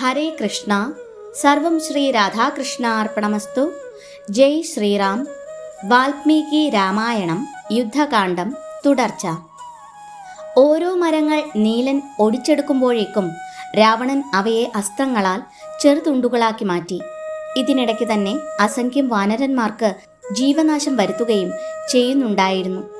ഹരേ കൃഷ്ണ. സർവം ശ്രീ രാധാകൃഷ്ണ അർപ്പണമസ്തു ജയ് ശ്രീറാം. വാൽമീകി രാമായണം യുദ്ധകാന്ഡം തുടർച്ച. ഓരോ മരങ്ങൾ നീലൻ ഒടിച്ചെടുക്കുമ്പോഴേക്കും രാവണൻ അവയെ അസ്ത്രങ്ങളാൽ ചെറുതുണ്ടുകളാക്കി മാറ്റി. ഇതിനിടയ്ക്ക് തന്നെ അസംഖ്യം വാനരന്മാർക്ക് ജീവനാശം വരുത്തുകയും ചെയ്യുന്നുണ്ടായിരുന്നു.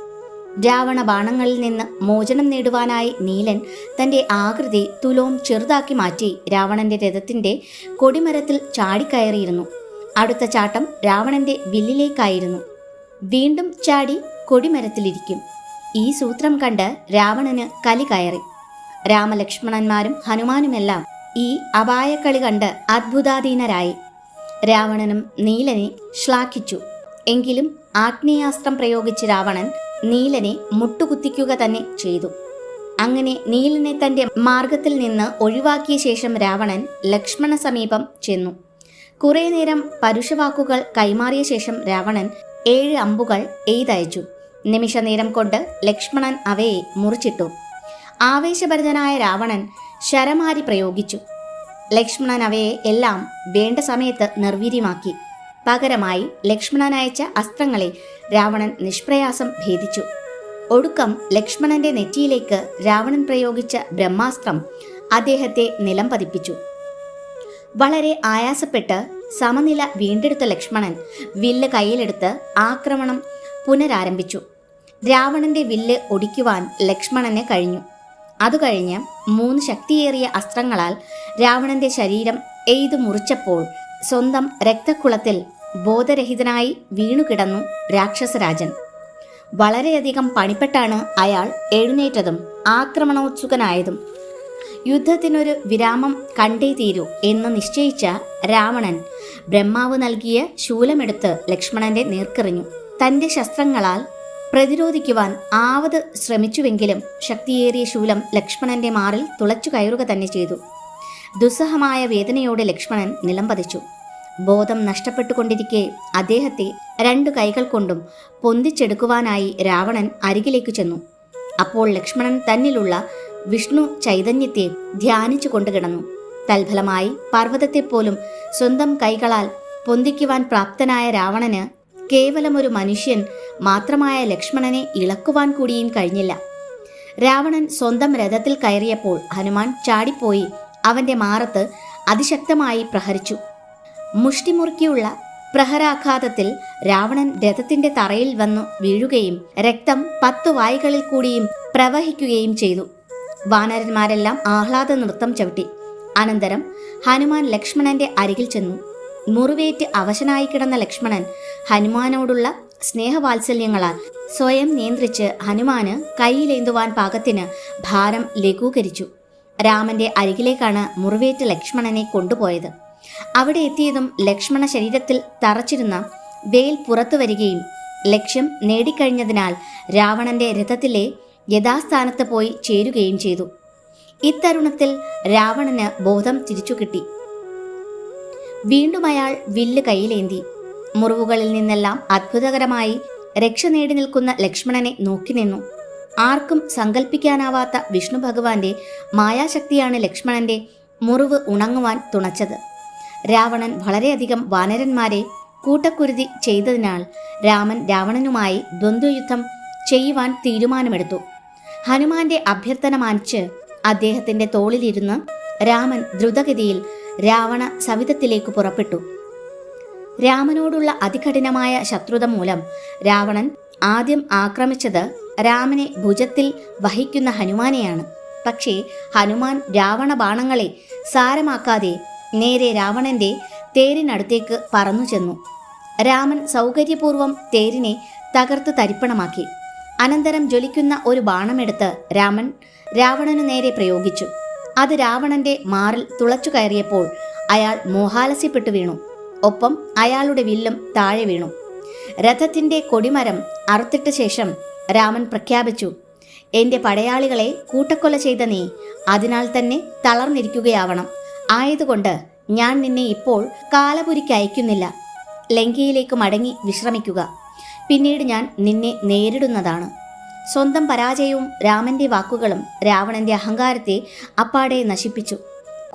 രാവണ ബാണങ്ങളിൽ നിന്ന് മോചനം നേടുവാനായി നീലൻ തന്റെ ആകൃതി തുലോം ചെറുതാക്കി മാറ്റി രാവണന്റെ രഥത്തിന്റെ കൊടിമരത്തിൽ ചാടിക്കയറിയിരുന്നു. അടുത്ത ചാട്ടം രാവണന്റെ വില്ലിലേക്കായിരുന്നു. വീണ്ടും ചാടി കൊടിമരത്തിലിരിക്കും. ഈ സൂത്രം കണ്ട് രാവണന് കലി കയറി. രാമലക്ഷ്മണന്മാരും ഹനുമാനുമെല്ലാം ഈ അപായക്കളി കണ്ട് അത്ഭുതാധീനരായി. രാവണനും നീലനെ ശ്ലാഘിച്ചു. എങ്കിലും ആഗ്നേയാസ്ത്രം പ്രയോഗിച്ച് രാവണൻ നീലനെ മുട്ടുകുത്തിക്കുക തന്നെ ചെയ്തു. അങ്ങനെ നീലനെ തന്റെ മാർഗത്തിൽ നിന്ന് ഒഴിവാക്കിയ ശേഷം രാവണൻ ലക്ഷ്മണ സമീപം ചെന്നു. കുറെ നേരം പരുഷവാക്കുകൾ കൈമാറിയ ശേഷം രാവണൻ ഏഴ് അമ്പുകൾ എയ്തയച്ചു നിമിഷനേരം കൊണ്ട് ലക്ഷ്മണൻ അവയെ മുറിച്ചിട്ടു. ആവേശഭരിതനായ രാവണൻ ശരമാരി പ്രയോഗിച്ചു. ലക്ഷ്മണൻ അവയെ എല്ലാം വേണ്ട സമയത്ത് നിർവീര്യമാക്കി. പകരമായി ലക്ഷ്മണൻ അയച്ച അസ്ത്രങ്ങളെ രാവണൻ നിഷ്പ്രയാസം ഭേദിച്ചു. ഒടുക്കം ലക്ഷ്മണന്റെ നെറ്റിയിലേക്ക് രാവണൻ പ്രയോഗിച്ച ബ്രഹ്മാസ്ത്രം അദ്ദേഹത്തെ നിലം പതിപ്പിച്ചു. വളരെ ആയാസപ്പെട്ട് സമനില വീണ്ടെടുത്ത ലക്ഷ്മണൻ വില്ല് കയ്യിലെടുത്ത് ആക്രമണം പുനരാരംഭിച്ചു. രാവണന്റെ വില്ല് ഒടിക്കുവാൻ ലക്ഷ്മണനെ കഴിഞ്ഞു. അതുകഴിഞ്ഞ് മൂന്ന് ശക്തിയേറിയ അസ്ത്രങ്ങളാൽ രാവണന്റെ ശരീരം എയ്തു മുറിച്ചപ്പോൾ സ്വന്തം രക്തക്കുളത്തിൽ ബോധരഹിതനായി വീണുകിടന്നു രാക്ഷസരാജൻ. വളരെയധികം പണിപ്പെട്ടാണ് അയാൾ എഴുന്നേറ്റതും ആക്രമണോത്സുകനായതും. യുദ്ധത്തിനൊരു വിരാമം കണ്ടേ തീരൂ എന്ന് നിശ്ചയിച്ച രാവണൻ ബ്രഹ്മാവ് നൽകിയ ശൂലമെടുത്ത് ലക്ഷ്മണന്റെ നേർക്കെറിഞ്ഞു. തന്റെ ശസ്ത്രങ്ങളാൽ പ്രതിരോധിക്കുവാൻ ആവത് ശ്രമിച്ചുവെങ്കിലും ശക്തിയേറിയ ശൂലം ലക്ഷ്മണന്റെ മാറിൽ തുളച്ചു കയറുക തന്നെ ചെയ്തു. ദുസ്സഹമായ വേദനയോടെ ലക്ഷ്മണൻ നിലംപതിച്ചു. ബോധം നഷ്ടപ്പെട്ടുകൊണ്ടിരിക്കെ അദ്ദേഹത്തെ രണ്ടു കൈകൾ കൊണ്ടും പൊന്തിച്ചെടുക്കുവാനായി രാവണൻ അരികിലേക്ക് ചെന്നു. അപ്പോൾ ലക്ഷ്മണൻ തന്നിലുള്ള വിഷ്ണു ചൈതന്യത്തെ ധ്യാനിച്ചു കൊണ്ടുകിടന്നു തൽഫലമായി പർവതത്തെപ്പോലും സ്വന്തം കൈകളാൽ പൊന്തിക്കുവാൻ പ്രാപ്തനായ രാവണന് കേവലം ഒരു മനുഷ്യൻ മാത്രമായ ലക്ഷ്മണനെ ഇളക്കുവാൻ കൂടിയും കഴിഞ്ഞില്ല. രാവണൻ സ്വന്തം രഥത്തിൽ കയറിയപ്പോൾ ഹനുമാൻ ചാടിപ്പോയി അവന്റെ മാറത്ത് അതിശക്തമായി പ്രഹരിച്ചു. മുഷ്ടിമുറുക്കിയുള്ള പ്രഹരാഘാതത്തിൽ രാവണൻ രഥത്തിന്റെ തറയിൽ വന്നു വീഴുകയും രക്തം പത്തു വായികളിൽ കൂടിയും പ്രവഹിക്കുകയും ചെയ്തു. വാനരന്മാരെല്ലാം ആഹ്ലാദ നൃത്തം ചവിട്ടി. അനന്തരം ഹനുമാൻ ലക്ഷ്മണന്റെ അരികിൽ ചെന്നു. മുറിവേറ്റ് അവശനായി കിടന്ന ലക്ഷ്മണൻ ഹനുമാനോടുള്ള സ്നേഹവാത്സല്യങ്ങളാൽ സ്വയം നിയന്ത്രിച്ച് ഹനുമാന് കൈയിലേന്തുവാൻ പാകത്തിന് ഭാരം ലഘൂകരിച്ചു. രാമന്റെ അരികിലേക്കാണ് മുറിവേറ്റ് ലക്ഷ്മണനെ കൊണ്ടുപോയത്. അവിടെ എത്തിയതും ലക്ഷ്മണ ശരീരത്തിൽ തറച്ചിരുന്ന വേൽ പുറത്തു വരികയും ലക്ഷ്യം നേടിക്കഴിഞ്ഞതിനാൽ രാവണന്റെ രഥത്തിലെ യഥാസ്ഥാനത്ത് പോയി ചേരുകയും ചെയ്തു. ഇത്തരുണത്തിൽ രാവണന് ബോധം തിരിച്ചു കിട്ടി. വീണ്ടും അയാൾ വില്ല് കയ്യിലേന്തി. മുറിവുകളിൽ നിന്നെല്ലാം അത്ഭുതകരമായി രക്ഷ നേടി നിൽക്കുന്ന ലക്ഷ്മണനെ നോക്കി നിന്നു. ആർക്കും സങ്കല്പിക്കാനാവാത്ത വിഷ്ണു ഭഗവാന്റെ മായാശക്തിയാണ് ലക്ഷ്മണന്റെ മുറിവ് ഉണങ്ങുവാൻ തുണച്ചത്. രാവണൻ വളരെയധികം വാനരന്മാരെ കൂട്ടക്കുരുതി ചെയ്തതിനാൽ രാമൻ രാവണനുമായി ദ്വന്ദ്വയുദ്ധം ചെയ്യുവാൻ തീരുമാനമെടുത്തു. ഹനുമാന്റെ അഭ്യർത്ഥന മാനിച്ച് അദ്ദേഹത്തിന്റെ തോളിലിരുന്ന് രാമൻ ദ്രുതഗതിയിൽ രാവണ സവിധത്തിലേക്ക് പുറപ്പെട്ടു. രാമനോടുള്ള അതികഠിനമായ ശത്രുത മൂലം രാവണൻ ആദ്യം ആക്രമിച്ചത് രാമനെ ഭുജത്തിൽ വഹിക്കുന്ന ഹനുമാനെയാണ്. പക്ഷേ ഹനുമാൻ രാവണ ബാണങ്ങളെ സാരമാക്കാതെ നേരെ രാവണന്റെ തേരിനടുത്തേക്ക് പറന്നു ചെന്നു. രാമൻ സൗകര്യപൂർവം തേരിനെ തകർത്ത് തരിപ്പണമാക്കി. അനന്തരം ജ്വലിക്കുന്ന ഒരു ബാണമെടുത്ത് രാമൻ രാവണനു നേരെ പ്രയോഗിച്ചു. അത് രാവണന്റെ മാറിൽ തുളച്ചു കയറിയപ്പോൾ അയാൾ മോഹാലസ്യപ്പെട്ടു വീണു. ഒപ്പം അയാളുടെ വില്ലും താഴെ വീണു. രഥത്തിന്റെ കൊടിമരം അറുത്തിട്ട ശേഷം രാമൻ പ്രഖ്യാപിച്ചു എന്റെ പടയാളികളെ കൂട്ടക്കൊല ചെയ്ത നീ അതിനാൽ തന്നെ തളർന്നിരിക്കുകയാവണം. ആയതുകൊണ്ട് ഞാൻ നിന്നെ ഇപ്പോൾ കാലപുരിക്ക് അയക്കുന്നില്ല. ലങ്കയിലേക്ക് മടങ്ങി വിശ്രമിക്കുക. പിന്നീട് ഞാൻ നിന്നെ നേരിടുന്നതാണ്. സ്വന്തം പരാജയവും രാമന്റെ വാക്കുകളും രാവണന്റെ അഹങ്കാരത്തെ അപ്പാടെ നശിപ്പിച്ചു.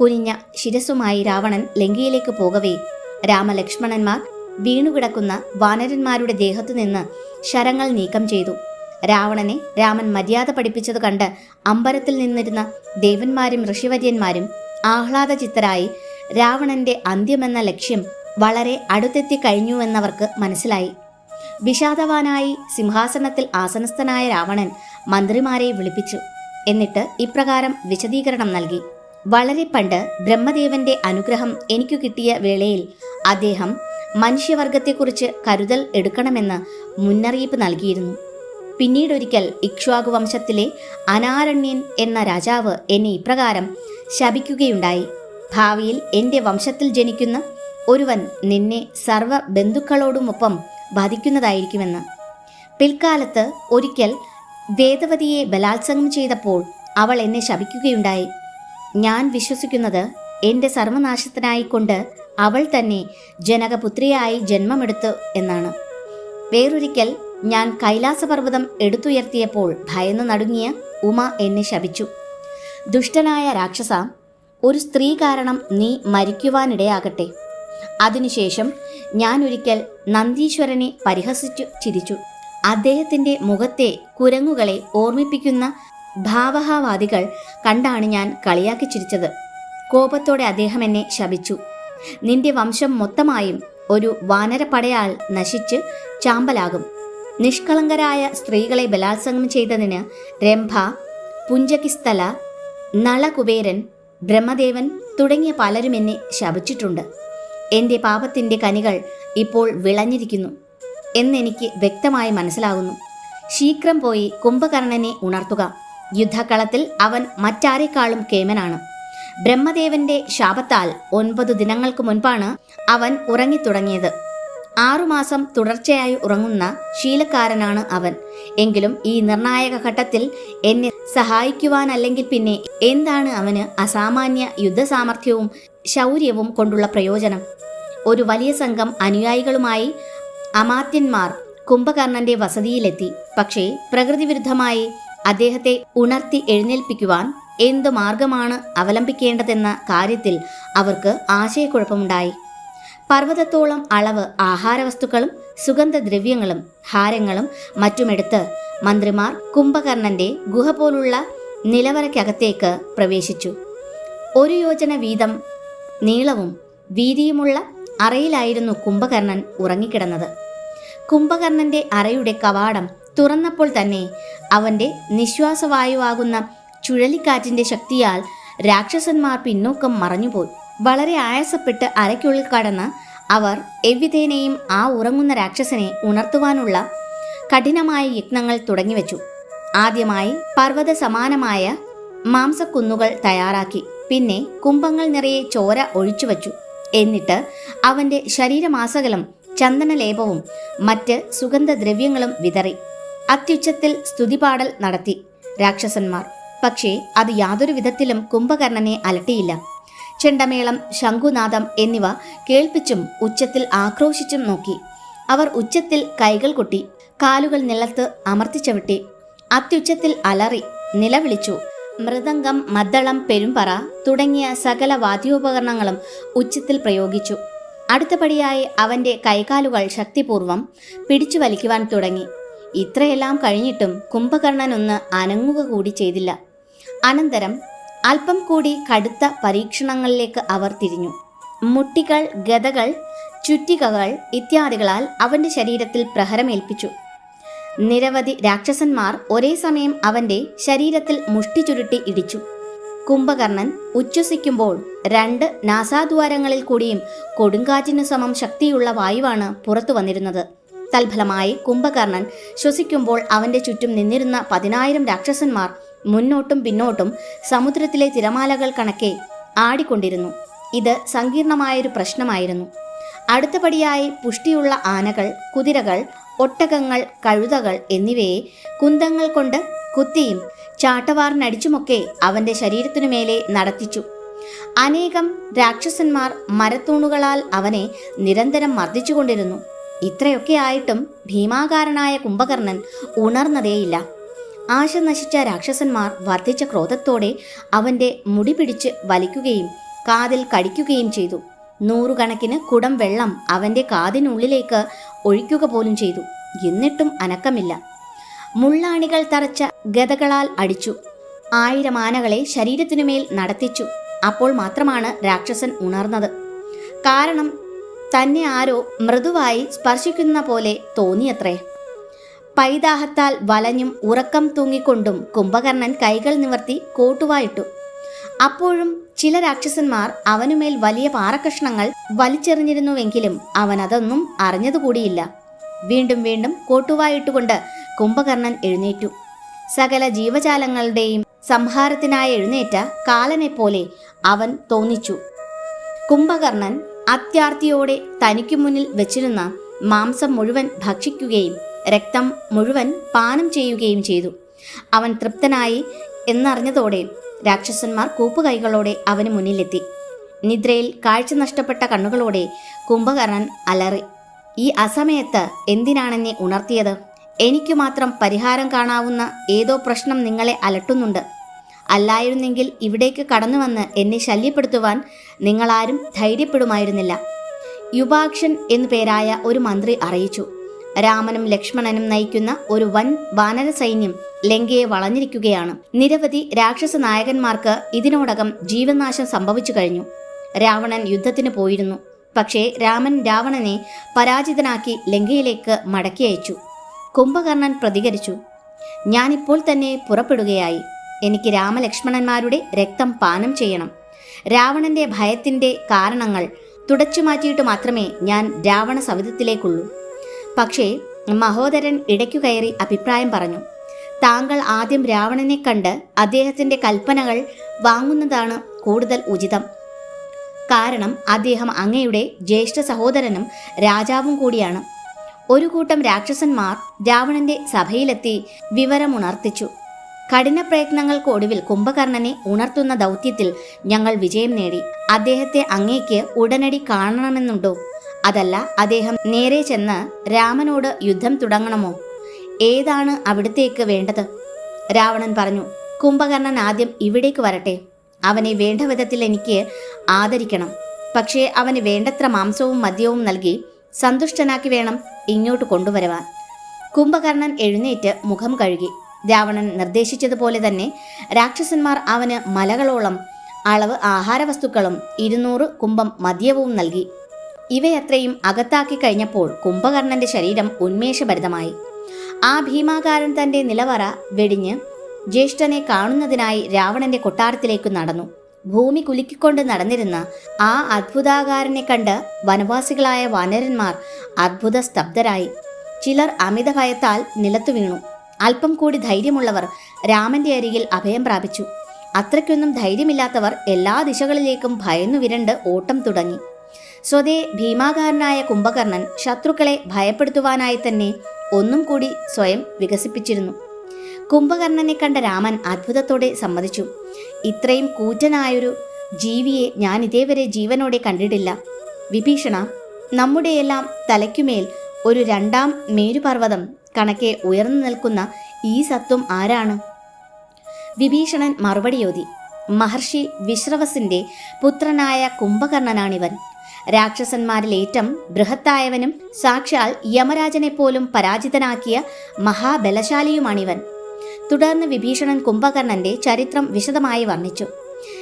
കുനിഞ്ഞ ശിരസുമായി രാവണൻ ലങ്കയിലേക്ക് പോകവേ. രാമലക്ഷ്മണന്മാർ വീണുകിടക്കുന്ന വാനരന്മാരുടെ ദേഹത്തു നിന്ന് ശരങ്ങൾ നീക്കം ചെയ്തു. രാവണനെ രാമൻ മര്യാദ പഠിപ്പിച്ചത് കണ്ട് അമ്പരത്തിൽ നിന്നിരുന്ന ദേവന്മാരും ഋഷിവര്യന്മാരും ആഹ്ലാദചിത്തരായി രാവണന്റെ അന്ത്യമെന്ന ലക്ഷ്യം വളരെ അടുത്തെത്തി കഴിഞ്ഞുവെന്നവർക്ക് മനസ്സിലായി. വിഷാദവാനായി സിംഹാസനത്തിൽ ആസനസ്ഥനായ രാവണൻ മന്ത്രിമാരെ വിളിപ്പിച്ചു. എന്നിട്ട് ഇപ്രകാരം വിശദീകരണം നൽകി. വളരെ പണ്ട് ബ്രഹ്മദേവന്റെ അനുഗ്രഹം എനിക്കു കിട്ടിയ വേളയിൽ അദ്ദേഹം മനുഷ്യവർഗത്തെക്കുറിച്ച് കരുതൽ എടുക്കണമെന്ന് മുന്നറിയിപ്പ് നൽകിയിരുന്നു. പിന്നീടൊരിക്കൽ ഇക്ഷ്വാകു വംശത്തിലെ അനാരണ്യൻ എന്ന രാജാവ് എന്നെ ഇപ്രകാരം ശപിക്കുകയുണ്ടായി. ഭാവിയിൽ എന്റെ വംശത്തിൽ ജനിക്കുന്ന ഒരുവൻ നിന്നെ സർവ ബന്ധുക്കളോടുമൊപ്പം വധിക്കുന്നതായിരിക്കുമെന്ന് പിൽക്കാലത്ത് ഒരിക്കൽ വേദവതിയെ ബലാത്സംഗം ചെയ്തപ്പോൾ അവൾ എന്നെ ശപിക്കുകയുണ്ടായി. ഞാൻ വിശ്വസിക്കുന്നത് എന്റെ സർവനാശത്തിനായിക്കൊണ്ട് അവൾ തന്നെ ജനകപുത്രിയായി ജന്മമെടുത്തു എന്നാണ്. വേറൊരിക്കൽ ഞാൻ കൈലാസപർവതം എടുത്തുയർത്തിയപ്പോൾ ഭയന്ന് നടുങ്ങിയ ഉമ എന്നെ ശപിച്ചു. ദുഷ്ടനായ രാക്ഷസ ഒരു സ്ത്രീ കാരണം നീ മരിക്കുവാനിടയാകട്ടെ. അതിനുശേഷം ഞാൻ ഒരിക്കൽ നന്ദീശ്വരനെ പരിഹസിച്ചു ചിരിച്ചു. അദ്ദേഹത്തിന്റെ മുഖത്തെ കുരങ്ങുകളെ ഓർമ്മിപ്പിക്കുന്ന ഭാവഹാവാദികൾ കണ്ടാണ് ഞാൻ കളിയാക്കി ചിരിച്ചത്. കോപത്തോടെ അദ്ദേഹം എന്നെ ശപിച്ചു. നിന്റെ വംശം മൊത്തമായും ഒരു വാനരപ്പടയാൽ നശിച്ച് ചാമ്പലാകും. നിഷ്കളങ്കരായ സ്ത്രീകളെ ബലാത്സംഗം ചെയ്തതിന് രംഭ പുഞ്ചകിസ്ഥല നളകുബേരൻ ബ്രഹ്മദേവൻ തുടങ്ങിയ പലരും എന്നെ ശപിച്ചിട്ടുണ്ട്. എന്റെ പാപത്തിന്റെ കനികൾ ഇപ്പോൾ വിളഞ്ഞിരിക്കുന്നു എന്നെനിക്ക് വ്യക്തമായി മനസ്സിലാകുന്നു. ശീഘ്രം പോയി കുംഭകർണനെ ഉണർത്തുക. യുദ്ധക്കളത്തിൽ അവൻ മറ്റാരെക്കാളും കേമനാണ്. ബ്രഹ്മദേവന്റെ ശാപത്താൽ ഒൻപത് ദിനങ്ങൾക്ക് മുൻപാണ് അവൻ ഉറങ്ങിത്തുടങ്ങിയത്. ആറുമാസം തുടർച്ചയായി ഉറങ്ങുന്ന ശീലക്കാരനാണ് അവൻ. എങ്കിലും ഈ നിർണായക ഘട്ടത്തിൽ എന്നെ സഹായിക്കുവാനല്ലെങ്കിൽ പിന്നെ എന്താണ് അവന് അസാമാന്യ യുദ്ധസാമർഥ്യവും ശൗര്യവും കൊണ്ടുള്ള പ്രയോജനം? ഒരു വലിയ സംഘം അനുയായികളുമായി അമാത്യന്മാർ കുംഭകർണന്റെ വസതിയിലെത്തി. പക്ഷേ പ്രകൃതിവിരുദ്ധമായി അദ്ദേഹത്തെ ഉണർത്തി എഴുന്നേൽപ്പിക്കുവാൻ എന്തു മാർഗമാണ് അവലംബിക്കേണ്ടതെന്ന കാര്യത്തിൽ അവർക്ക് ആശയക്കുഴപ്പമുണ്ടായി. പർവതത്തോളം അളവ് ആഹാരവസ്തുക്കളും സുഗന്ധദ്രവ്യങ്ങളും ഹാരങ്ങളും മറ്റുമെടുത്ത് മന്ത്രിമാർ കുംഭകർണന്റെ ഗുഹ പോലുള്ള നിലവറയ്ക്കകത്തേക്ക് പ്രവേശിച്ചു. ഒരു യോജന വീതം നീളവും വീതിയുമുള്ള അറയിലായിരുന്നു കുംഭകർണൻ ഉറങ്ങിക്കിടന്നത്. കുംഭകർണന്റെ അറയുടെ കവാടം തുറന്നപ്പോൾ തന്നെ അവന്റെ നിശ്വാസവായുവാകുന്ന ചുഴലിക്കാറ്റിന്റെ ശക്തിയാൽ രാക്ഷസന്മാർ പിന്നോക്കം മറഞ്ഞുപോയി. വളരെ ആയാസപ്പെട്ട് അരയ്ക്കുള്ളിൽ കടന്ന് അവർ എவ்விധേനയും ആ ഉറങ്ങുന്ന രാക്ഷസനെ ഉണർത്തുവാനുള്ള കഠിനമായ യത്നങ്ങൾ തുടങ്ങിവെച്ചു. ആദ്യമായി പർവത സമാനമായ മാംസക്കുന്നുകൾ തയ്യാറാക്കി പിന്നെ കുംഭങ്ങൾ നിറയെ ചോര ഒഴിച്ചുവച്ചു. എന്നിട്ട് അവന്റെ ശരീരമാസകലം ചന്ദനലേപവും മറ്റ് സുഗന്ധദ്രവ്യങ്ങളും വിതറി. അത്യുച്ചത്തിൽ സ്തുതിപാടൽ നടത്തി രാക്ഷസന്മാർ. പക്ഷേ അത് യാതൊരു വിധത്തിലും കുംഭകർണനെ അലട്ടിയില്ല. ചെണ്ടമേളം ശംഖുനാദം എന്നിവ കേൾപ്പിച്ചും ഉച്ചത്തിൽ ആക്രോശിച്ചും നോക്കി. അവർ ഉച്ചത്തിൽ കൈകൾ കൊട്ടി കാലുകൾ നിലത്ത് അമർത്തിച്ചവിട്ടി അത്യുച്ചത്തിൽ അലറി നിലവിളിച്ചു. മൃദംഗം മദ്ദളം പെരുമ്പറ തുടങ്ങിയ സകല വാദ്യോപകരണങ്ങളും ഉച്ചത്തിൽ പ്രയോഗിച്ചു. അടുത്തപടിയായി അവന്റെ കൈകാലുകൾ ശക്തിപൂർവം പിടിച്ചു വലിക്കുവാൻ തുടങ്ങി. ഇത്രയെല്ലാം കഴിഞ്ഞിട്ടും കുംഭകർണനൊന്ന് അനങ്ങുക കൂടി ചെയ്തില്ല. അനന്തരം അല്പം കൂടി കടുത്ത പരീക്ഷണങ്ങളിലേക്ക് അവർ തിരിഞ്ഞു. മുട്ടികൾ ഗതകൾ ചുറ്റികകൾ ഇത്യാദികളാൽ അവന്റെ ശരീരത്തിൽ പ്രഹരമേൽപ്പിച്ചു. നിരവധി രാക്ഷസന്മാർ ഒരേ സമയം അവന്റെ ശരീരത്തിൽ മുഷ്ടി ചുരുട്ടി ഇടിച്ചു. കുംഭകർണൻ ഉച്ഛസിക്കുമ്പോൾ രണ്ട് നാസാദ്വാരങ്ങളിൽ കൂടിയും കൊടുങ്കാറ്റിനു സമം ശക്തിയുള്ള വായുവാണ് പുറത്തു വന്നിരുന്നത്. തൽഫലമായി കുംഭകർണൻ ശ്വസിക്കുമ്പോൾ അവന്റെ ചുറ്റും നിന്നിരുന്ന പതിനായിരം രാക്ഷസന്മാർ മുന്നോട്ടും പിന്നോട്ടും സമുദ്രത്തിലെ തിരമാലകൾ കണക്കെ ആടിക്കൊണ്ടിരുന്നു. ഇത് സങ്കീർണമായൊരു പ്രശ്നമായിരുന്നു. അടുത്തപടിയായി പുഷ്ടിയുള്ള ആനകൾ കുതിരകൾ ഒട്ടകങ്ങൾ കഴുതകൾ എന്നിവയെ കുന്തങ്ങൾ കൊണ്ട് കുത്തിയും ചാട്ടവാറിനടിച്ചുമൊക്കെ അവന്റെ ശരീരത്തിനു മേലെ നടത്തിച്ചു. അനേകം രാക്ഷസന്മാർ മരത്തൂണുകളാൽ അവനെ നിരന്തരം മർദ്ദിച്ചുകൊണ്ടിരുന്നു. ഇത്രയൊക്കെ ആയിട്ടും ഭീമാകാരനായ കുംഭകർണൻ ഉണർന്നതേയില്ല. ആശ നശിച്ച രാക്ഷസന്മാർ വർദ്ധിച്ച ക്രോധത്തോടെ അവന്റെ മുടി പിടിച്ച് വലിക്കുകയും കാതിൽ കടിക്കുകയും ചെയ്തു. നൂറുകണക്കിന് കുടം വെള്ളം അവന്റെ കാതിനുള്ളിലേക്ക് ഒഴിക്കുക പോലും ചെയ്തു. എന്നിട്ടും അനക്കമില്ല. മുള്ളാണികൾ തറച്ച ഗതകളാൽ അടിച്ചു. ആയിരം ആനകളെ ശരീരത്തിനുമേൽ നടത്തിച്ചു. അപ്പോൾ മാത്രമാണ് രാക്ഷസൻ ഉണർന്നത്. കാരണം തന്നെ ആരോ മൃദുവായി സ്പർശിക്കുന്ന പോലെ തോന്നിയത്രേ. പൈതാഹത്താൽ വലഞ്ഞും ഉറക്കം തൂങ്ങിക്കൊണ്ടും കുംഭകർണൻ കൈകൾ നിവർത്തി കോട്ടുവായിട്ടു. അപ്പോഴും ചില രാക്ഷസന്മാർ അവനുമേൽ വലിയ പാറക്കഷ്ണങ്ങൾ വലിച്ചെറിഞ്ഞിരുന്നുവെങ്കിലും അവൻ അതൊന്നും അറിഞ്ഞതുകൂടിയില്ല. വീണ്ടും വീണ്ടും കോട്ടുവായിട്ടുകൊണ്ട് കുംഭകർണൻ എഴുന്നേറ്റു. സകല ജീവജാലങ്ങളുടെയും സംഹാരത്തിനായി എഴുന്നേറ്റ കാലനെപ്പോലെ അവൻ തോന്നിച്ചു. കുംഭകർണൻ അത്യാർത്തിയോടെ തനിക്കു മുന്നിൽ വെച്ചിരുന്ന മാംസം മുഴുവൻ ഭക്ഷിക്കുകയും രക്തം മുഴുവൻ പാനം ചെയ്യുകയും ചെയ്തു. അവൻ തൃപ്തനായി എന്നറിഞ്ഞതോടെ രാക്ഷസന്മാർ കൂപ്പുകൈകളോടെ അവന് മുന്നിലെത്തി. നിദ്രയിൽ കാഴ്ച നഷ്ടപ്പെട്ട കണ്ണുകളോടെ കുംഭകർണൻ അലറി ഈ അസമയത്ത് എന്തിനാണെന്നെ ഉണർത്തിയത്? എനിക്കു മാത്രം പരിഹാരം കാണാവുന്ന ഏതോ പ്രശ്നം നിങ്ങളെ അലട്ടുന്നുണ്ട്. അല്ലായിരുന്നെങ്കിൽ ഇവിടേക്ക് കടന്നു വന്ന് എന്നെ ശല്യപ്പെടുത്തുവാൻ നിങ്ങളാരും ധൈര്യപ്പെടുമായിരുന്നില്ല യുവാക്ഷൻ എന്നു പേരായ ഒരു മന്ത്രി അറിയിച്ചു. രാമനും ലക്ഷ്മണനും നയിക്കുന്ന ഒരു വൻ വാനര സൈന്യം ലങ്കയെ വളഞ്ഞിരിക്കുകയാണ്. നിരവധി രാക്ഷസ നായകന്മാർക്ക് ഇതിനോടകം ജീവനാശം സംഭവിച്ചു കഴിഞ്ഞു. രാവണൻ യുദ്ധത്തിന് പോയിരുന്നു. പക്ഷേ രാമൻ രാവണനെ പരാജിതനാക്കി ലങ്കയിലേക്ക് മടക്കി അയച്ചു. കുംഭകർണൻ പ്രതികരിച്ചു. ഞാനിപ്പോൾ തന്നെ പുറപ്പെടുകയായി. എനിക്ക് രാമലക്ഷ്മണന്മാരുടെ രക്തം പാനം ചെയ്യണം. രാവണന്റെ ഭയത്തിന്റെ കാരണങ്ങൾ തുടച്ചു മാറ്റിയിട്ട് മാത്രമേ ഞാൻ രാവണ സവിധത്തിലേക്കുള്ളൂ പക്ഷേ മഹോദരൻ ഇടയ്ക്കു കയറി അഭിപ്രായം പറഞ്ഞു. താങ്കൾ ആദ്യം രാവണനെ കണ്ട് അദ്ദേഹത്തിന്റെ കൽപ്പനകൾ വാങ്ങുന്നതാണ് കൂടുതൽ ഉചിതം. കാരണം അദ്ദേഹം അങ്ങയുടെ ജ്യേഷ്ഠ സഹോദരനും രാജാവും കൂടിയാണ്. ഒരു കൂട്ടം രാക്ഷസന്മാർ രാവണന്റെ സഭയിലെത്തി വിവരമുണർത്തിച്ചു. കഠിന പ്രയത്നങ്ങൾക്കൊടുവിൽ കുംഭകർണനെ ഉണർത്തുന്ന ദൗത്യത്തിൽ ഞങ്ങൾ വിജയം നേടി. അദ്ദേഹത്തെ അങ്ങേക്ക് ഉടനടി കാണണമെന്നുണ്ടോ? അതല്ല അദ്ദേഹം നേരെ ചെന്ന് രാമനോട് യുദ്ധം തുടങ്ങണമോ? ഏതാണ് അവിടത്തേക്ക് വേണ്ടത്? രാവണൻ പറഞ്ഞു കുംഭകർണൻ ആദ്യം ഇവിടേക്ക് വരട്ടെ. അവനെ വേണ്ട വിധത്തിൽ എനിക്ക് ആദരിക്കണം. പക്ഷേ അവന് വേണ്ടത്ര മാംസവും മദ്യവും നൽകി സന്തുഷ്ടനാക്കി വേണം ഇങ്ങോട്ട് കൊണ്ടുവരുവാൻ. കുംഭകർണൻ എഴുന്നേറ്റ് മുഖം കഴുകി. രാവണൻ നിർദ്ദേശിച്ചതുപോലെ തന്നെ രാക്ഷസന്മാർ അവന് മലകളോളം അളവ് ആഹാരവസ്തുക്കളും ഇരുന്നൂറ് കുംഭം മദ്യവും നൽകി. ഇവയത്രയും അകത്താക്കി കഴിഞ്ഞപ്പോൾ കുംഭകർണന്റെ ശരീരം ഉന്മേഷഭരിതമായി. ആ ഭീമാകാരൻ തന്റെ നിലവറ വെടിഞ്ഞ് ജ്യേഷ്ഠനെ കാണുന്നതിനായി രാവണന്റെ കൊട്ടാരത്തിലേക്ക് നടന്നു. ഭൂമി കുലുക്കിക്കൊണ്ട് നടന്നിരുന്ന ആ അത്ഭുതാകാരനെ കണ്ട് വനവാസികളായ വാനരന്മാർ അത്ഭുത സ്തബ്ധരായി. ചിലർ അമിത ഭയത്താൽ നിലത്തു വീണു. അല്പം കൂടി ധൈര്യമുള്ളവർ രാമന്റെ അരികിൽ അഭയം പ്രാപിച്ചു. അത്രയ്ക്കൊന്നും ധൈര്യമില്ലാത്തവർ എല്ലാ ദിശകളിലേക്കും ഭയന്നു വിരണ്ട് ഓട്ടം തുടങ്ങി. സ്വതേ ഭീമാകാരനായ കുംഭകർണൻ ശത്രുക്കളെ ഭയപ്പെടുത്തുവാനായി തന്നെ ഒന്നും കൂടി സ്വയം വികസിപ്പിച്ചിരുന്നു. കുംഭകർണനെ കണ്ട രാമൻ അത്ഭുതത്തോടെ സമ്മതിച്ചു. ഇത്രയും കൂറ്റനായൊരു ജീവിയെ ഞാൻ ഇതേവരെ ജീവനോടെ കണ്ടിട്ടില്ല. വിഭീഷണ നമ്മുടെയെല്ലാം തലയ്ക്കുമേൽ ഒരു രണ്ടാം മേരുപർവതം കണക്കെ ഉയർന്നു നിൽക്കുന്ന ഈ സത്വം ആരാണ്? വിഭീഷണൻ മറുപടിയോതി മഹർഷി വിശ്രവസിന്റെ പുത്രനായ കുംഭകർണനാണിവൻ. രാക്ഷസന്മാരിൽ ഏറ്റവും ബൃഹത്തായവനും സാക്ഷാൽ യമരാജനെ പോലും പരാജിതനാക്കിയ മഹാബലശാലിയുമാണിവൻ. തുടർന്ന് വിഭീഷണൻ കുംഭകർണന്റെ ചരിത്രം വിശദമായി വർണിച്ചു.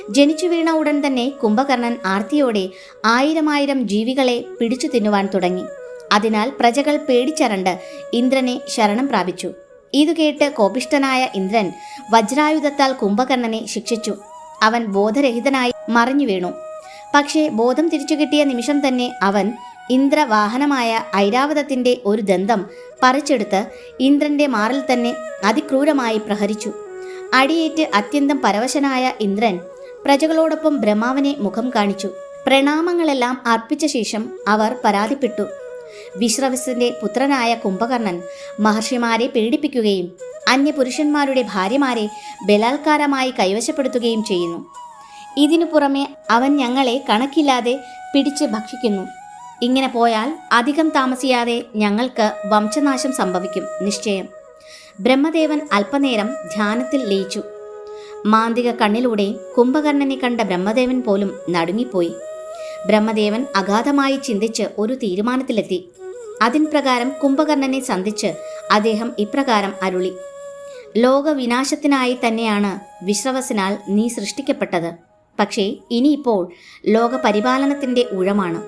ജനിച്ചു വീണ ഉടൻ തന്നെ കുംഭകർണൻ ആർത്തിയോടെ ആയിരമായിരം ജീവികളെ പിടിച്ചു തിന്നുവാൻ തുടങ്ങി. അതിനാൽ പ്രജകൾ പേടിച്ചരണ്ട് ഇന്ദ്രനെ ശരണം പ്രാപിച്ചു. ഇതു കേട്ട് കോപിഷ്ടനായ ഇന്ദ്രൻ വജ്രായുധത്താൽ കുംഭകർണനെ ശിക്ഷിച്ചു. അവൻ ബോധരഹിതനായി മറിഞ്ഞു വീണു. പക്ഷേ ബോധം തിരിച്ചു കിട്ടിയ നിമിഷം തന്നെ അവൻ ഇന്ദ്രവാഹനമായ ഐരാവതത്തിന്റെ ഒരു ദന്തം പറിച്ചെടുത്ത് ഇന്ദ്രന്റെ മാറിൽ തന്നെ അതിക്രൂരമായി പ്രഹരിച്ചു. അടിയേറ്റ് അത്യന്തം പരവശനായ ഇന്ദ്രൻ പ്രജകളോടൊപ്പം ബ്രഹ്മാവിനെ മുഖം കാണിച്ചു. പ്രണാമങ്ങളെല്ലാം അർപ്പിച്ച ശേഷം അവർ പരാതിപ്പെട്ടു. വിശ്രവസിന്റെ പുത്രനായ കുംഭകർണൻ മഹർഷിമാരെ പീഡിപ്പിക്കുകയും അന്യപുരുഷന്മാരുടെ ഭാര്യമാരെ ബലാത്കാരമായി കൈവശപ്പെടുത്തുകയും ചെയ്യുന്നു. ഇതിനു പുറമെ അവൻ ഞങ്ങളെ കണക്കില്ലാതെ പിടിച്ച് ഭക്ഷിക്കുന്നു. ഇങ്ങനെ പോയാൽ അധികം താമസിയാതെ ഞങ്ങൾക്ക് വംശനാശം സംഭവിക്കും നിശ്ചയം. ബ്രഹ്മദേവൻ അല്പനേരം ധ്യാനത്തിൽ ലയിച്ചു. മാന്തിക കണ്ണിലൂടെ കുംഭകർണനെ കണ്ട ബ്രഹ്മദേവൻ പോലും നടുങ്ങിപ്പോയി. ബ്രഹ്മദേവൻ അഗാധമായി ചിന്തിച്ച് ഒരു തീരുമാനത്തിലെത്തി. അതിൻ പ്രകാരം കുംഭകർണനെ സന്ധിച്ച് അദ്ദേഹം ഇപ്രകാരം അരുളി. ലോകവിനാശത്തിനായി തന്നെയാണ് വിശ്രവസിനാൽ നീ സൃഷ്ടിക്കപ്പെട്ടത്. പക്ഷേ ഇനിയിപ്പോൾ ലോകപരിപാലനത്തിന്റെ ഊഴമാണ്.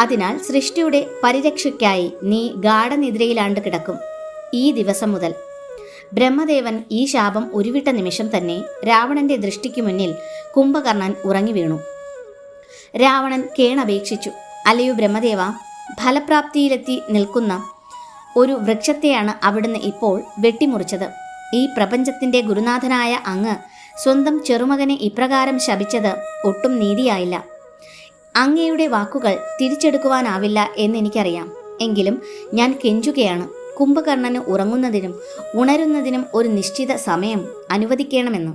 അതിനാൽ സൃഷ്ടിയുടെ പരിരക്ഷയ്ക്കായി നീ ഗാഠനിദ്രയിലാണ്ട് കിടക്കും. ഈ ദിവസം മുതൽ. ബ്രഹ്മദേവൻ ഈ ശാപം ഉരുവിട്ട നിമിഷം തന്നെ രാവണന്റെ ദൃഷ്ടിക്ക് മുന്നിൽ കുംഭകർണൻ ഉറങ്ങി വീണു. രാവണൻ കേണപേക്ഷിച്ചു. അല്ലയോ ബ്രഹ്മദേവ ഫലപ്രാപ്തിയിലെത്തി നിൽക്കുന്ന ഒരു വൃക്ഷത്തെയാണ് അവിടുന്ന് ഇപ്പോൾ വെട്ടിമുറിച്ചത്. ഈ പ്രപഞ്ചത്തിന്റെ ഗുരുനാഥനായ അങ്ങ് സ്വന്തം ചെറുമകനെ ഇപ്രകാരം ശപിച്ചത് ഒട്ടും നീതിയായില്ല. അങ്ങയുടെ വാക്കുകൾ തിരിച്ചെടുക്കുവാനാവില്ല എന്നെനിക്കറിയാം. എങ്കിലും ഞാൻ കെഞ്ചുകയാണ്. കുംഭകർണന് ഉറങ്ങുന്നതിനും ഉണരുന്നതിനും ഒരു നിശ്ചിത സമയം അനുവദിക്കണമെന്ന്.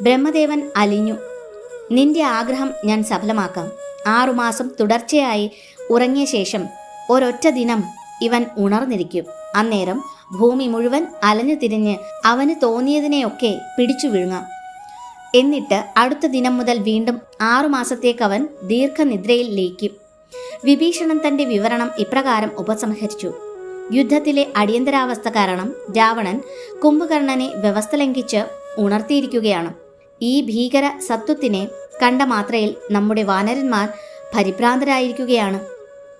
ബ്രഹ്മദേവൻ അലിഞ്ഞു. നിന്റെ ആഗ്രഹം ഞാൻ സഫലമാക്കാം. ആറുമാസം തുടർച്ചയായി ഉറങ്ങിയ ശേഷം ഒരൊറ്റ ദിനം ഇവൻ ഉണർന്നിരിക്കും. അന്നേരം ഭൂമി മുഴുവൻ അലഞ്ഞു തിരിഞ്ഞ് അവന് തോന്നിയതിനെയൊക്കെ പിടിച്ചു വിഴുങ്ങാം. എന്നിട്ട് അടുത്ത ദിനം മുതൽ വീണ്ടും ആറുമാസത്തേക്ക് അവൻ ദീർഘനിദ്രയിൽ ലയിക്കും. വിഭീഷണൻ തന്റെ വിവരണം ഇപ്രകാരം ഉപസംഹരിച്ചു. യുദ്ധത്തിലെ അടിയന്തരാവസ്ഥ കാരണം രാവണൻ കുംഭകർണനെ വ്യവസ്ഥ ലംഘിച്ച് ഉണർത്തിയിരിക്കുകയാണ്. ഈ ഭീകര സത്വത്തിനെ കണ്ട മാത്രയിൽ നമ്മുടെ വാനരന്മാർ പരിഭ്രാന്തരായിരിക്കുകയാണ്.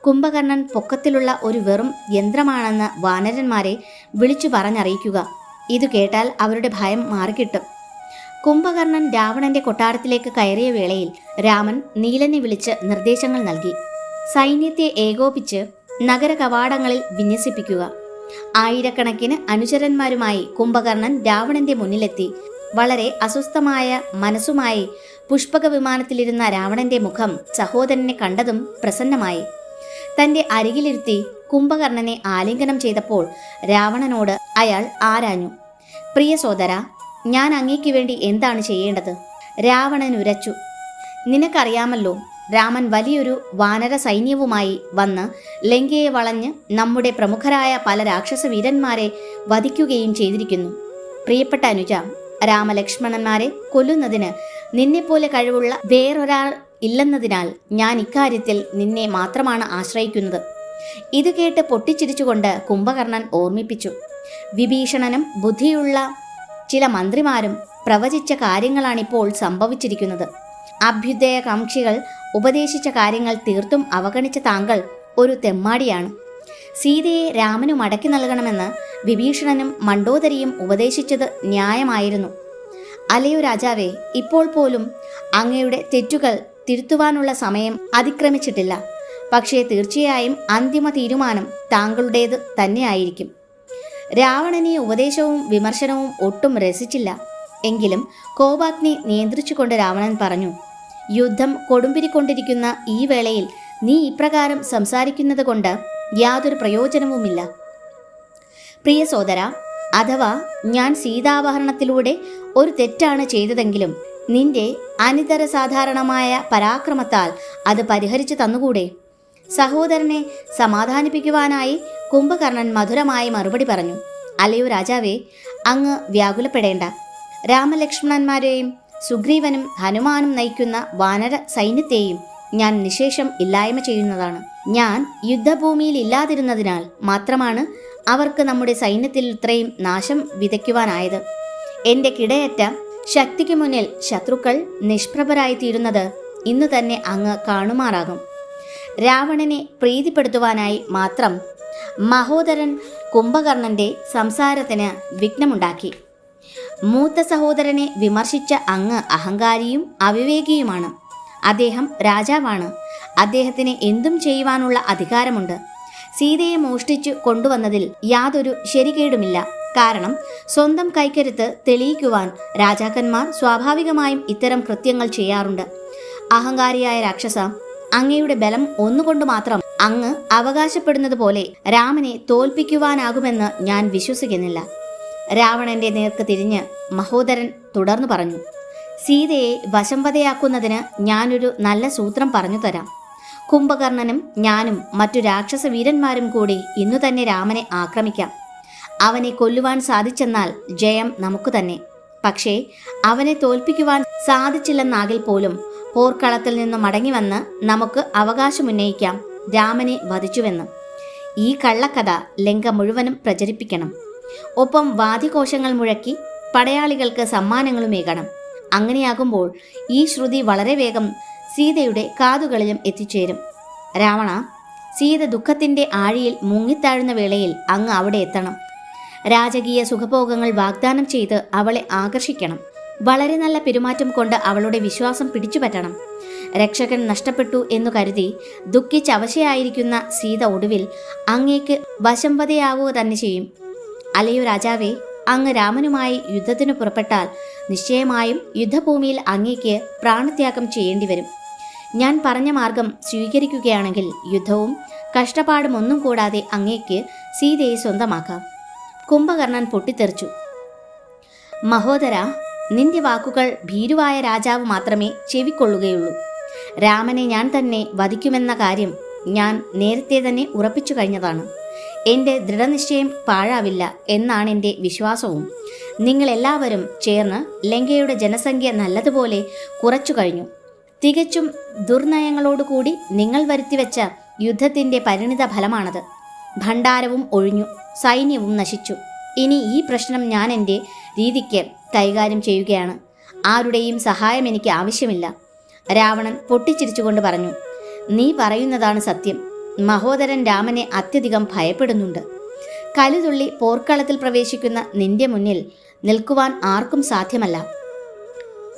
കുംഭകർണൻ പൊക്കത്തിലുള്ള ഒരു വെറും യന്ത്രമാണെന്ന് വാനരന്മാരെ വിളിച്ചു പറഞ്ഞറിയിക്കുക. ഇത് കേട്ടാൽ അവരുടെ ഭയം മാറിക്കിട്ടും. കുംഭകർണൻ രാവണന്റെ കൊട്ടാരത്തിലേക്ക് കയറിയ വേളയിൽ രാമൻ നീലനെ വിളിച്ച് നിർദ്ദേശങ്ങൾ നൽകി. സൈന്യത്തെ ഏകോപിച്ച് നഗര കവാടങ്ങളിൽ വിന്യസിപ്പിക്കുക. ആയിരക്കണക്കിന് അനുചരന്മാരുമായി കുംഭകർണൻ രാവണന്റെ മുന്നിലെത്തി. വളരെ അസ്വസ്ഥമായ മനസ്സുമായി പുഷ്പക വിമാനത്തിലിരുന്ന രാവണന്റെ മുഖം സഹോദരനെ കണ്ടതും പ്രസന്നമായി. തന്റെ അരികിലിരുത്തി കുംഭകർണനെ ആലിംഗനം ചെയ്തപ്പോൾ രാവണനോട് അയാൾ ആരാഞ്ഞു പ്രിയ സോദര ഞാൻ അങ്ങേക്ക് വേണ്ടി എന്താണ് ചെയ്യേണ്ടത്? രാവണൻ ഉരച്ചു നിനക്കറിയാമല്ലോ രാമൻ വലിയൊരു വാനര സൈന്യവുമായി വന്ന് ലങ്കയെ വളഞ്ഞ് നമ്മുടെ പ്രമുഖരായ പല രാക്ഷസ വീരന്മാരെ വധിക്കുകയും ചെയ്തിരിക്കുന്നു. പ്രിയപ്പെട്ട അനുജ രാമലക്ഷ്മണന്മാരെ കൊല്ലുന്നതിന് നിന്നെപ്പോലെ കഴിവുള്ള വേറൊരാൾ ഇല്ലെന്നതിനാൽ ഞാൻ ഇക്കാര്യത്തിൽ നിന്നെ മാത്രമാണ് ആശ്രയിക്കുന്നത്. ഇത് കേട്ട് പൊട്ടിച്ചിരിച്ചുകൊണ്ട് കുംഭകർണൻ ഓർമ്മിപ്പിച്ചു. വിഭീഷണനും ബുദ്ധിയുള്ള ചില മന്ത്രിമാരും പ്രവചിച്ച കാര്യങ്ങളാണിപ്പോൾ സംഭവിച്ചിരിക്കുന്നത്. അഭ്യുദയകാംക്ഷികൾ ഉപദേശിച്ച കാര്യങ്ങൾ തീർത്തും അവഗണിച്ച താങ്കൾ ഒരു തെമ്മാടിയാണ്. സീതയെ രാമനു മടക്കി നൽകണമെന്ന് വിഭീഷണനും മണ്ടോദരിയും ഉപദേശിച്ചത് ന്യായമായിരുന്നു. അലയോ രാജാവേ ഇപ്പോൾ പോലും അങ്ങയുടെ തെറ്റുകൾ തിരുത്തുവാനുള്ള സമയം അതിക്രമിച്ചിട്ടില്ല. പക്ഷേ തീർച്ചയായും അന്തിമ തീരുമാനം താങ്കളുടേത് തന്നെയായിരിക്കും. രാവണനെ ഉപദേശവും വിമർശനവും ഒട്ടും രസിച്ചില്ല. എങ്കിലും കോപാഗ്നി നിയന്ത്രിച്ചുകൊണ്ട് രാവണൻ പറഞ്ഞു യുദ്ധം കൊടുമ്പിരിക്കൊണ്ടിരിക്കുന്ന ഈ വേളയിൽ നീ ഇപ്രകാരം സംസാരിക്കുന്നത് കൊണ്ട് യാതൊരു പ്രയോജനവുമില്ല. പ്രിയ സോദര അഥവാ ഞാൻ സീതാപഹരണത്തിലൂടെ ഒരു തെറ്റാണ് ചെയ്തതെങ്കിലും നിന്റെ അനിതര സാധാരണമായ പരാക്രമത്താൽ അത് പരിഹരിച്ചു തന്നുകൂടെ? സഹോദരനെ സമാധാനിപ്പിക്കുവാനായി കുംഭകർണൻ മധുരമായി മറുപടി പറഞ്ഞു. അല്ലയോ രാജാവേ അങ്ങ് വ്യാകുലപ്പെടേണ്ട. രാമലക്ഷ്മണന്മാരെയും സുഗ്രീവനും ഹനുമാനും നയിക്കുന്ന വാനര സൈന്യത്തെയും ഞാൻ നിശേഷം ഇല്ലായ്മ ചെയ്യുന്നതാണ്. ഞാൻ യുദ്ധഭൂമിയിൽ ഇല്ലാതിരുന്നതിനാൽ മാത്രമാണ് അവർക്ക് നമ്മുടെ സൈന്യത്തിൽ ഇത്രയും നാശം വിതയ്ക്കുവാനായത്. എന്റെ കിടയറ്റ ശക്തിക്ക് മുന്നിൽ ശത്രുക്കൾ നിഷ്പ്രഭരായി തീരുന്നത് ഇന്നു തന്നെ അങ്ങ് കാണുമാറാകും. രാവണനെ പ്രീതിപ്പെടുത്തുവാനായി മാത്രം മഹോദരൻ കുംഭകർണന്റെ സംസാരത്തിന് വിഘ്നമുണ്ടാക്കി. മൂത്ത സഹോദരനെ വിമർശിച്ച അങ്ങ് അഹങ്കാരിയും അവിവേകിയുമാണ്. അദ്ദേഹം രാജാവാണ്. അദ്ദേഹത്തിന് എന്തും ചെയ്യുവാനുള്ള അധികാരമുണ്ട്. സീതയെ മോഷ്ടിച്ചു കൊണ്ടുവന്നതിൽ യാതൊരു ശരികേടുമില്ല. കാരണം സ്വന്തം കൈക്കരുത്ത് തെളിയിക്കുവാൻ രാജാക്കന്മാർ സ്വാഭാവികമായും ഇത്തരം കൃത്യങ്ങൾ ചെയ്യാറുണ്ട്. അഹങ്കാരിയായ രാക്ഷസ അങ്ങയുടെ ബലം ഒന്നുകൊണ്ട് മാത്രം അങ്ങ് അവകാശപ്പെടുന്നത് പോലെ രാമനെ തോൽപ്പിക്കുവാനാകുമെന്ന് ഞാൻ വിശ്വസിക്കുന്നില്ല. രാവണന്റെ നേർക്ക് തിരിഞ്ഞ് മഹോദരൻ തുടർന്നു പറഞ്ഞു സീതയെ വശംവതയാക്കുന്നതിന് ഞാനൊരു നല്ല സൂത്രം പറഞ്ഞു തരാം. കുംഭകർണനും ഞാനും മറ്റു രാക്ഷസ വീരന്മാരും കൂടി ഇന്നു തന്നെ രാമനെ ആക്രമിക്കാം. അവനെ കൊല്ലുവാൻ സാധിച്ചെന്നാൽ ജയം നമുക്ക് തന്നെ. പക്ഷേ അവനെ തോൽപ്പിക്കുവാൻ സാധിച്ചില്ലെന്നാകിൽ പോലും പോർക്കളത്തിൽ നിന്നും മടങ്ങി വന്ന് നമുക്ക് അവകാശമുന്നയിക്കാം രാമനെ വധിച്ചുവെന്ന്. ഈ കള്ളക്കഥ ലങ്ക മുഴുവനും പ്രചരിപ്പിക്കണം. ഒപ്പം വാദികോശങ്ങൾ മുഴക്കി പടയാളികൾക്ക് സമ്മാനങ്ങളുമേകണം അങ്ങനെയാകുമ്പോൾ ഈ ശ്രുതി വളരെ വേഗം സീതയുടെ കാതുകളിലും എത്തിച്ചേരും. രാവണ സീത ദുഃഖത്തിന്റെ ആഴിയിൽ മുങ്ങിത്താഴുന്ന വേളയിൽ അങ്ങ് അവിടെ എത്തണം. രാജകീയ സുഖഭോഗങ്ങൾ വാഗ്ദാനം ചെയ്ത് അവളെ ആകർഷിക്കണം. വളരെ നല്ല പെരുമാറ്റം കൊണ്ട് അവളുടെ വിശ്വാസം പിടിച്ചുപറ്റണം. രക്ഷകൻ നഷ്ടപ്പെട്ടു എന്നു കരുതി ദുഃഖിച്ചവശയായിരിക്കുന്ന സീത ഒടുവിൽ അങ്ങേക്ക് വശംവതയാവുക തന്നെ ചെയ്യും. അലയോ രാജാവേ അങ്ങ് രാമനുമായി യുദ്ധത്തിന് പുറപ്പെട്ടാൽ നിശ്ചയമായും യുദ്ധഭൂമിയിൽ അങ്ങേക്ക് പ്രാണത്യാഗം ചെയ്യേണ്ടി വരും ഞാൻ പറഞ്ഞ മാർഗം സ്വീകരിക്കുകയാണെങ്കിൽ യുദ്ധവും കഷ്ടപ്പാടും ഒന്നും കൂടാതെ അങ്ങേക്ക് സീതയെ സ്വന്തമാക്കാം. കുംഭകർണൻ പൊട്ടിത്തെറിച്ചു. മഹോദര നിന്റെ വാക്കുകൾ ഭീരുവായ രാജാവ് മാത്രമേ ചെവിക്കൊള്ളുകയുള്ളൂ. രാമനെ ഞാൻ തന്നെ വധിക്കുമെന്ന കാര്യം ഞാൻ നേരത്തെ തന്നെ ഉറപ്പിച്ചു കഴിഞ്ഞതാണ്. എന്റെ ദൃഢനിശ്ചയം പാഴാവില്ല എന്നാണ് എന്റെ വിശ്വാസവും. നിങ്ങളെല്ലാവരും ചേർന്ന് ലങ്കയുടെ ജനസംഖ്യ നല്ലതുപോലെ കുറച്ചു കഴിഞ്ഞു. തികച്ചും ദുർനയങ്ങളോടുകൂടി നിങ്ങൾ വരുത്തിവെച്ച യുദ്ധത്തിന്റെ പരിണിത ഫലമാണത് ഭണ്ഡാരവും ഒഴിഞ്ഞു. സൈന്യവും നശിച്ചു. ഇനി ഈ പ്രശ്നം ഞാൻ എന്റെ രീതിക്ക് കൈകാര്യം ചെയ്യുകയാണ്. ആരുടെയും സഹായം എനിക്ക് ആവശ്യമില്ല. രാവണൻ പൊട്ടിച്ചിരിച്ചുകൊണ്ട് പറഞ്ഞു നീ പറയുന്നതാണ് സത്യം. മഹോദരൻ രാമനെ അത്യധികം ഭയപ്പെടുന്നുണ്ട്. കലുതുള്ളി പോർക്കളത്തിൽ പ്രവേശിക്കുന്ന നിന്റെ മുന്നിൽ നിൽക്കുവാൻ ആർക്കും സാധ്യമല്ല.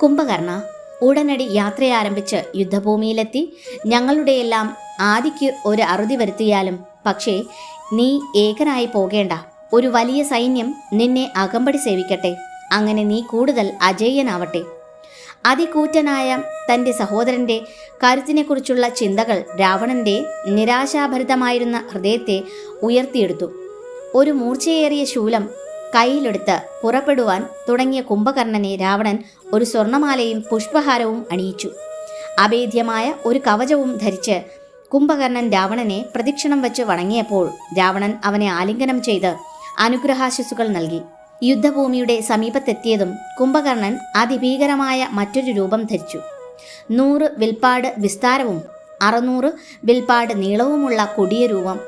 കുംഭകർണ ഉടനടി യാത്രയാരംഭിച്ച് യുദ്ധഭൂമിയിലെത്തി. ഞങ്ങളുടെയെല്ലാം ആദിക്ക് ഒരു അറുതി വരുത്തിയാലും പക്ഷേ നീ ഏകനായി പോകേണ്ട. ഒരു വലിയ സൈന്യം നിന്നെ അകമ്പടി സേവിക്കട്ടെ. അങ്ങനെ നീ കൂടുതൽ അജയ്യനാവട്ടെ അതികൂറ്റനായ തന്റെ സഹോദരന്റെ കരുത്തിനെക്കുറിച്ചുള്ള ചിന്തകൾ രാവണന്റെ നിരാശാഭരിതമായിരുന്ന ഹൃദയത്തെ ഉയർത്തിയെടുത്തു. ഒരു മൂർച്ചയേറിയ ശൂലം കയ്യിലെടുത്ത് പുറപ്പെടുവാൻ തുടങ്ങിയ കുംഭകർണനെ രാവണൻ ഒരു സ്വർണമാലയും പുഷ്പഹാരവും അണിയിച്ചു. അഭേദ്യമായ ഒരു കവചവും ധരിച്ച് കുംഭകർണൻ രാവണനെ പ്രദക്ഷിണം വെച്ച് വണങ്ങിയപ്പോൾ രാവണൻ അവനെ ആലിംഗനം ചെയ്ത് അനുഗ്രഹാശിസുകൾ നൽകി. യുദ്ധഭൂമിയുടെ സമീപത്തെത്തിയതും കുംഭകർണൻ അതിഭീകരമായ മറ്റൊരു രൂപം ധരിച്ചു. നൂറ് വിൽപ്പാട് വിസ്താരവും അറുന്നൂറ് വിൽപ്പാട് നീളവുമുള്ള കൊടിയ രൂപം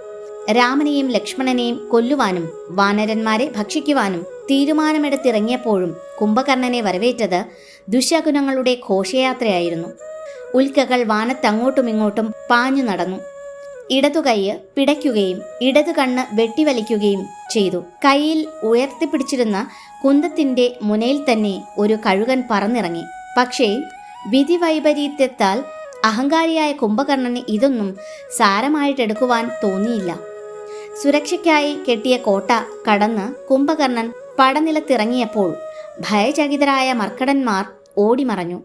രാമനെയും ലക്ഷ്മണനെയും കൊല്ലുവാനും വാനരന്മാരെ ഭക്ഷിക്കുവാനും തീരുമാനമെടുത്തിറങ്ങിയപ്പോഴും കുംഭകർണനെ വരവേറ്റത് ദുശകുനങ്ങളുടെ ഘോഷയാത്രയായിരുന്നു. ഉൽക്കകൾ വാനത്തങ്ങോട്ടും ഇങ്ങോട്ടും പാഞ്ഞു നടന്നു. ഇടതുകൈയ്യ് പിടയ്ക്കുകയും ഇടതു കണ്ണ് വെട്ടിവലിക്കുകയും ചെയ്തു. കയ്യിൽ ഉയർത്തിപ്പിടിച്ചിരുന്ന കുന്തത്തിന്റെ മുനയിൽ തന്നെ ഒരു കഴുകൻ പറന്നിറങ്ങി. പക്ഷേ വിധിവൈപരീത്യത്താൽ അഹങ്കാരിയായ കുംഭകർണന് ഇതൊന്നും സാരമായിട്ടെടുക്കുവാൻ തോന്നിയില്ല. സുരക്ഷയ്ക്കായി കെട്ടിയ കോട്ട കടന്ന് കുംഭകർണൻ പടനിലത്തിറങ്ങിയപ്പോൾ ഭയചകിതരായ മർക്കടന്മാർ ഓടിമറഞ്ഞു.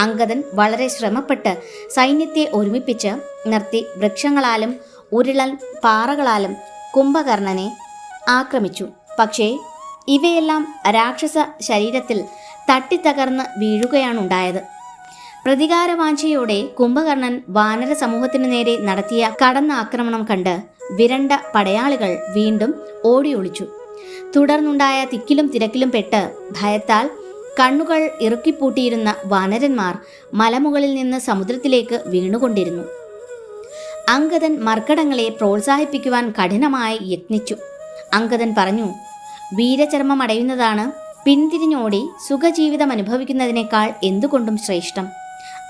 അങ്കദൻ വളരെ ശ്രമപ്പെട്ട് സൈന്യത്തെ ഒരുമിപ്പിച്ച് നിർത്തി വൃക്ഷങ്ങളാലും ഉരുളൻ പാറകളാലും കുംഭകർണനെ ആക്രമിച്ചു. പക്ഷേ ഇവയെല്ലാം രാക്ഷസ ശരീരത്തിൽ തട്ടിത്തകർന്ന് വീഴുകയാണുണ്ടായത്. പ്രതികാരവാഞ്ചയോടെ കുംഭകർണൻ വാനര സമൂഹത്തിനു നേരെ നടത്തിയ കടന്ന ആക്രമണം കണ്ട് വിരണ്ട പടയാളികൾ വീണ്ടും ഓടിയൊളിച്ചു. തുടർന്നുണ്ടായ തിക്കിലും തിരക്കിലും പെട്ട് ഭയത്താൽ കണ്ണുകൾ ഇറുക്കിപ്പൂട്ടിയിരുന്ന വാനരന്മാർ മലമുകളിൽ നിന്ന് സമുദ്രത്തിലേക്ക് വീണുകൊണ്ടിരുന്നു. അങ്കദൻ മർക്കടങ്ങളെ പ്രോത്സാഹിപ്പിക്കുവാൻ കഠിനമായി യത്നിച്ചു. അങ്കദൻ പറഞ്ഞു വീരചർമ്മം അടയുന്നതാണ്. പിന്തിരിഞ്ഞോടി സുഖജീവിതം അനുഭവിക്കുന്നതിനേക്കാൾ എന്തുകൊണ്ടും ശ്രേഷ്ഠം.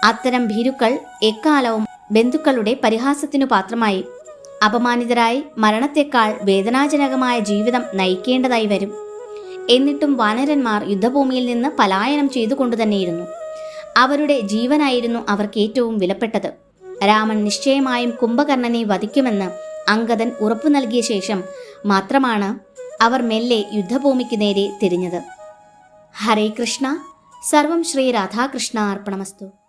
അത്തരം ഭീരുക്കൾ എക്കാലവും ബന്ധുക്കളുടെ പരിഹാസത്തിനു പാത്രമായി. അപമാനിതരായി മരണത്തെക്കാൾ വേദനാജനകമായ ജീവിതം നയിക്കേണ്ടതായി വരും. എന്നിട്ടും വാനരന്മാർ യുദ്ധഭൂമിയിൽ നിന്ന് പലായനം ചെയ്തുകൊണ്ടു തന്നെയിരുന്നു അവരുടെ ജീവനായിരുന്നു അവർക്ക് ഏറ്റവും വിലപ്പെട്ടത്. രാമൻ നിശ്ചയമായും കുംഭകർണനെ വധിക്കുമെന്ന് അങ്കദൻ ഉറപ്പു നൽകിയ ശേഷം മാത്രമാണ് അവർ മെല്ലെ യുദ്ധഭൂമിക്ക് നേരെ തിരിഞ്ഞത്. ഹരേ കൃഷ്ണ. സർവം ശ്രീ രാധാകൃഷ്ണ അർപ്പണമസ്തു.